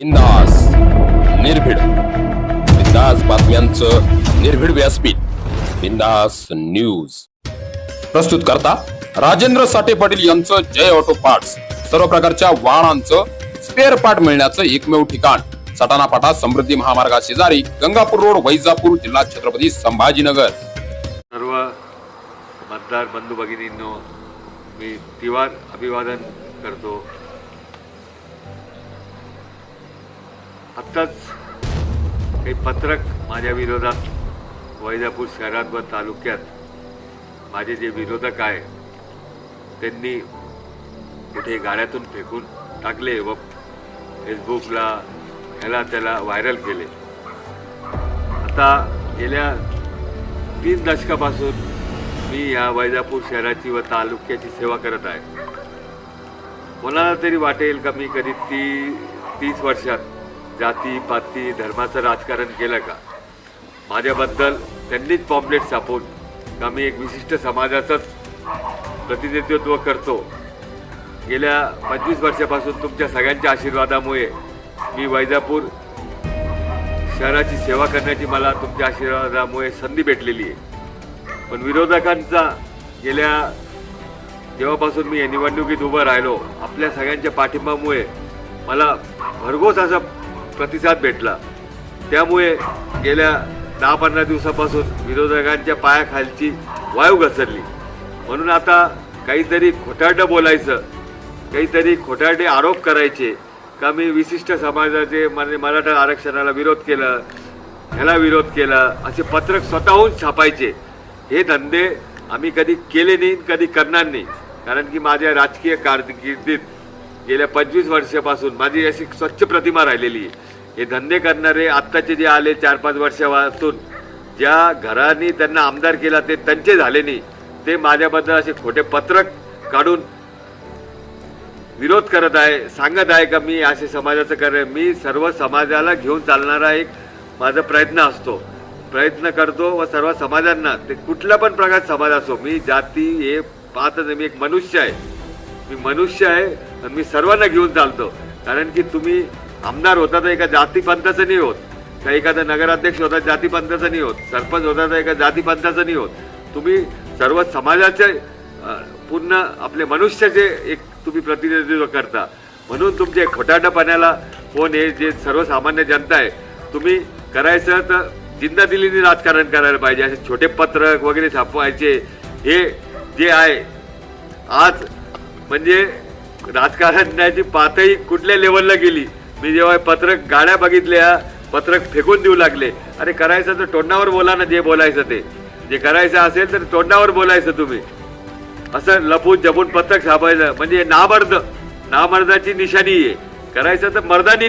बिंदास निर्भीड. बिंदास बातम्यांचं निर्भीड व्यासपीठ. बिंदास न्यूज. प्रस्तुत करता राजेंद्र साठे पाटील यांचं जय ऑटो पार्ट्स. सर्व प्रकारच्या वाहनांचं स्पेअर पार्ट मिळण्याचं एकमेव ठिकाण. सटाणा पाटा समृद्धी महामार्गा शेजारी गंगापूर रोड वैजापूर जिल्हा छत्रपती संभाजीनगर. सर्व मतदार बंधू भगिनींनो मी तिवार अभिवादन करतो. आत्ताच काही पत्रक माझ्या विरोधात वैजापूर शहरात व तालुक्यात माझे जे विरोधक आहे त्यांनी कुठे गाड्यातून फेकून टाकले व फेसबुकला ह्याला त्याला व्हायरल केले. आता गेल्या तीन दशकापासून मी या वैजापूर शहराची व तालुक्याची सेवा करत आहे. कोणाला तरी वाटेल का मी कधी ती तीस वर्षात जाती पाती धर्माचं राजकारण केलं का? माझ्याबद्दल त्यांनीच पॉम्पलेट छापून का मी एक विशिष्ट समाजाचंच प्रतिनिधित्व करतो? गेल्या पंचवीस वर्षापासून तुमच्या सगळ्यांच्या आशीर्वादामुळे मी वैजापूर शहराची सेवा करण्याची मला तुमच्या आशीर्वादामुळे संधी भेटलेली आहे. पण विरोधकांचा गेल्या जेव्हापासून मी निवडणुकीत उभं राहिलो आपल्या सगळ्यांच्या पाठिंबामुळे मला भरघोस असा प्रतिसाद भेटला. त्यामुळे गेल्या दहा पंधरा दिवसापासून विरोधकांच्या पायाखालची वायू घसरली. म्हणून आता काहीतरी खोटारडं बोलायचं काहीतरी खोटारडे आरोप करायचे का मी विशिष्ट समाजाचे म्हणजे मराठा आरक्षणाला विरोध केला ह्याला विरोध केला असे पत्रक स्वतःहून छापायचे. हे धंदे आम्ही कधी केले नाही कधी करणार नाही. कारण की माझ्या राजकीय कारकिर्दीत गेल्या पंचवीस वर्षापासून माझी अशी स्वच्छ प्रतिमा राहिलेली आहे. हे धंदे करणारे आत्ताचे जे आले चार पाच वर्षापासून ज्या घरांनी त्यांना आमदार केला ते त्यांचे झाले नाही. ते माझ्याबद्दल असे खोटे पत्रक काढून विरोध करत आहे सांगत आहे का मी असे समाजाचं कर मी सर्व समाजाला घेऊन चालणारा एक माझा प्रयत्न असतो. प्रयत्न करतो व सर्व समाजांना ते कुठला पण प्रकार समाज असो मी जाती हे पाहतच मी एक मनुष्य आहे. मी मनुष्य आहे आणि मी सर्वांना घेऊन चालतो. कारण की तुम्ही आमदार होता तर एका जातीपंथाचं नाही होत. का एखादा नगराध्यक्ष होता जातीपंथाचं नाही होत. सरपंच होता तर एका जातीपंथाचं नाही होत. तुम्ही सर्व समाजाचे पूर्ण आपले मनुष्याचे एक तुम्ही प्रतिनिधित्व करता. म्हणून तुमचे खोटाटपणाला फोन हे जे सर्वसामान्य जनता आहे तुम्ही करायचं तर जिंदा दिलीने राजकारण करायला पाहिजे. असे छोटे पत्रक वगैरे छापवायचे. हे जे आहे आज म्हणजे राजकारणाची पातळी कुठल्या लेवलला गेली? मी जेव्हा पत्रक गाड्या बघितल्या पत्रक फेकून देऊ लागले. अरे करायचं तर तोंडावर बोला ना जे बोलायचं ते. जे करायचं असेल तर तोंडावर बोलायचं तुम्ही. असं लपून जपून पत्रक छापायचं. म्हणजे नामर्द नामर्दाची निशाणी आहे. करायचं तर मर्दानी